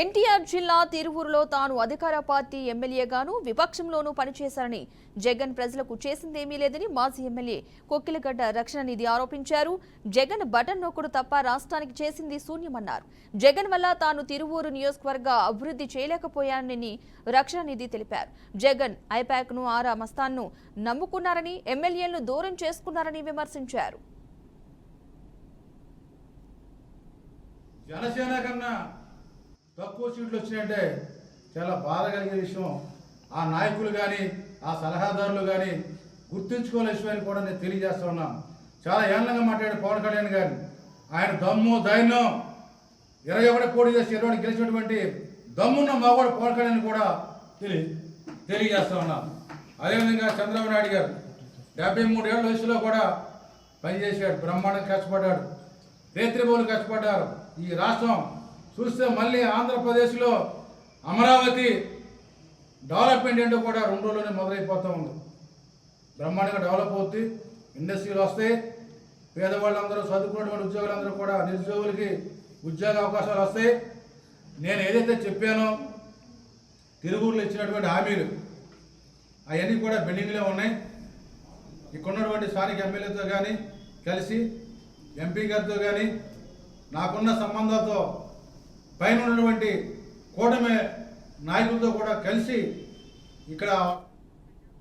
ఎన్టీఆర్ జిల్లా తిరువూరులో తాను అధికార పార్టీ ఎమ్మెల్యేగాను విపక్షంలోనూ పనిచేశారని జగన్ ప్రజలకు చేసిందేమీ లేదని మాజీ ఎమ్మెల్యే కొక్కిలగడ్డ రక్షణ నిధి ఆరోపించారు. జగన్ బటన్ నొక్కుడు తప్ప రాష్ట్రానికి చేసింది శూన్యమన్నారు. జగన్ వల్ల తాను తిరువూరు నియోజకవర్గ అభివృద్ధి చేయలేకపోయానని రక్షణ నిధి తెలిపారు. జగన్ ఐపాక్ను ఆరా మస్తాన్ను నమ్ముకున్నారని ఎమ్మెల్యేలను దూరం చేసుకున్నారని విమర్శించారు. జనసేన కన్నా తక్కువ సీట్లు వచ్చినాయంటే చాలా బాధ కలిగే విషయం. ఆ నాయకులు కానీ ఆ సలహాదారులు కానీ గుర్తుంచుకోని విషయాన్ని కూడా నేను తెలియజేస్తా ఉన్నాం. చాలా ఏళ్ళంగా మాట్లాడే పవన్ కళ్యాణ్ గారు. ఆయన దమ్ము దైన్యం ఇరవై ఒకటి పోటీ చేసి ఇరవై గెలిచినటువంటి దమ్మున్న మగవాడు పవన్ కళ్యాణ్ కూడా తెలియ తెలియజేస్తా ఉన్నాను అదేవిధంగా చంద్రబాబు నాయుడు గారు డెబ్బై మూడేళ్ళ వయసులో కూడా పనిచేశాడు బ్రహ్మాండం కష్టపడ్డాడు రేత్రిబోలు కష్టపడ్డారు. ఈ రాష్ట్రం చూస్తే మళ్ళీ ఆంధ్రప్రదేశ్లో అమరావతి డెవలప్మెంట్ ఏంటో కూడా రెండు రోజుల్లోనే మొదలైపోతూ ఉంది. బ్రహ్మాండంగా డెవలప్ అవుతుంది ఇండస్ట్రీలు వస్తాయి. పేదవాళ్ళందరూ చదువుకున్నటువంటి ఉద్యోగులందరూ కూడా నిరుద్యోగులకి ఉద్యోగ అవకాశాలు వస్తాయి. నేను ఏదైతే చెప్పానో తిరుగుళ్ళు ఇచ్చినటువంటి హామీలు అవన్నీ కూడా బెండింగ్లో ఉన్నాయి. ఇక్కడ ఉన్నటువంటి స్థానిక ఎమ్మెల్యేతో కానీ కలిసి ఎంపీ గారితో కానీ నాకున్న సంబంధాలతో పైన ఉన్నటువంటి కూటమి నాయకులతో కూడా కలిసి ఇక్కడ